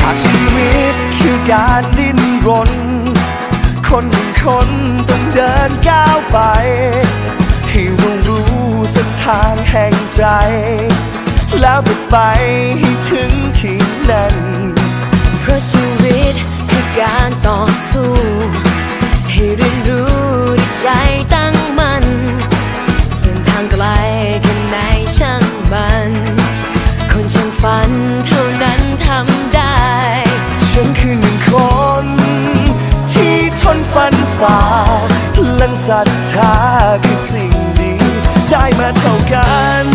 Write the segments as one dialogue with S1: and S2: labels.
S1: หากชีวิตคือการดิ้นรน คนหนึ่งคนต้องเดินก้าวไป ให้รู้รู้เส้นทางแห่งใจ แล้วก็ไปให้ถึงที่นั้น
S2: เพราะชีวิตคือการต่อสู้
S1: ฟันฝ่าพลังศรัทธาคือสิ่งดี ได้มาเท่ากัน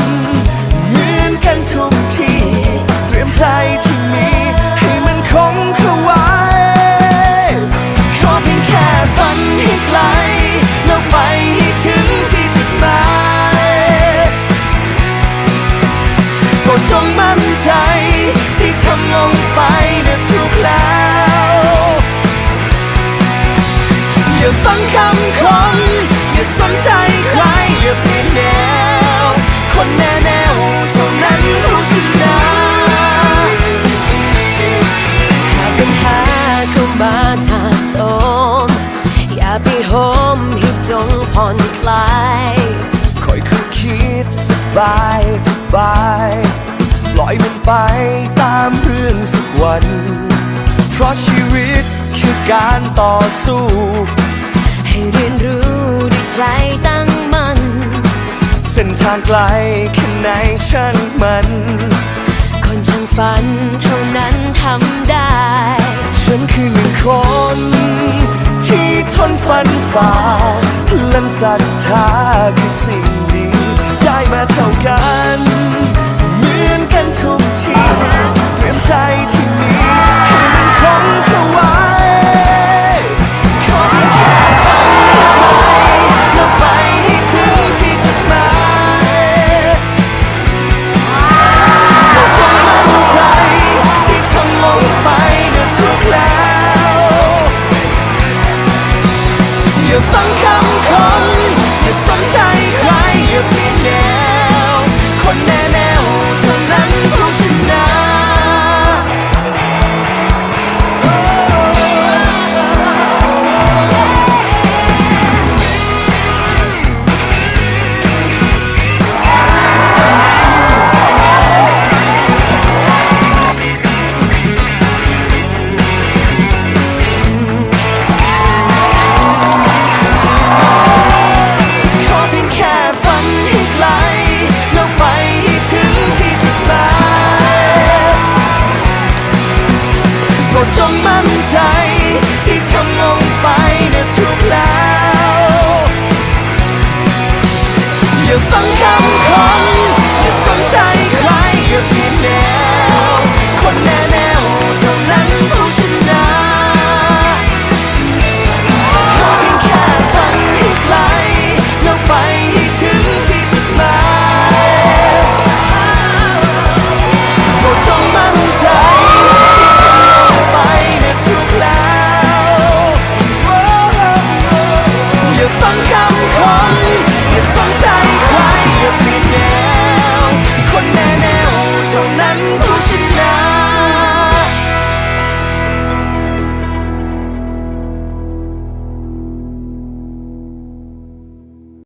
S1: เหมือนกันทุกที เตรียมใจที่มี ให้มันคงเข้าไว้ ขอเพียงแค่ฝันให้ไกลแล้วไปให้ถึงที่จุดหมายโปรดจงมั่นใจที่ทำลงไปนะ อย่าฟังคำคนอย่าสนใจใครอย่าเปลี่ยนแนว คนแน่แนวเท่านั้นรู้ชนะ
S2: หากปัญหาเข้ามาถาโถมอย่าไปโหมให้จงผ่อนคลาย
S1: คอยคุยคิดสบายสบายปล่อยมันไปตามเรื่องสักวัน เพราะชีวิตคือการต่อสู้
S2: ให้เรียนรู้ด้วยใจตั้งมั่น
S1: เส้นทางไกลแค่ไหนช่างมัน
S2: คนช่างฝันเท่านั้นทำได้
S1: ฉันคือหนึ่งคน ที่ทนฟันฝ่าพลังศรัทธาคือสิ่งดี ได้มาเท่ากัน รดจงมั่นใจ ที่ทำลงไปนะถูกแล้ว อย่าฟังคำคนอย่า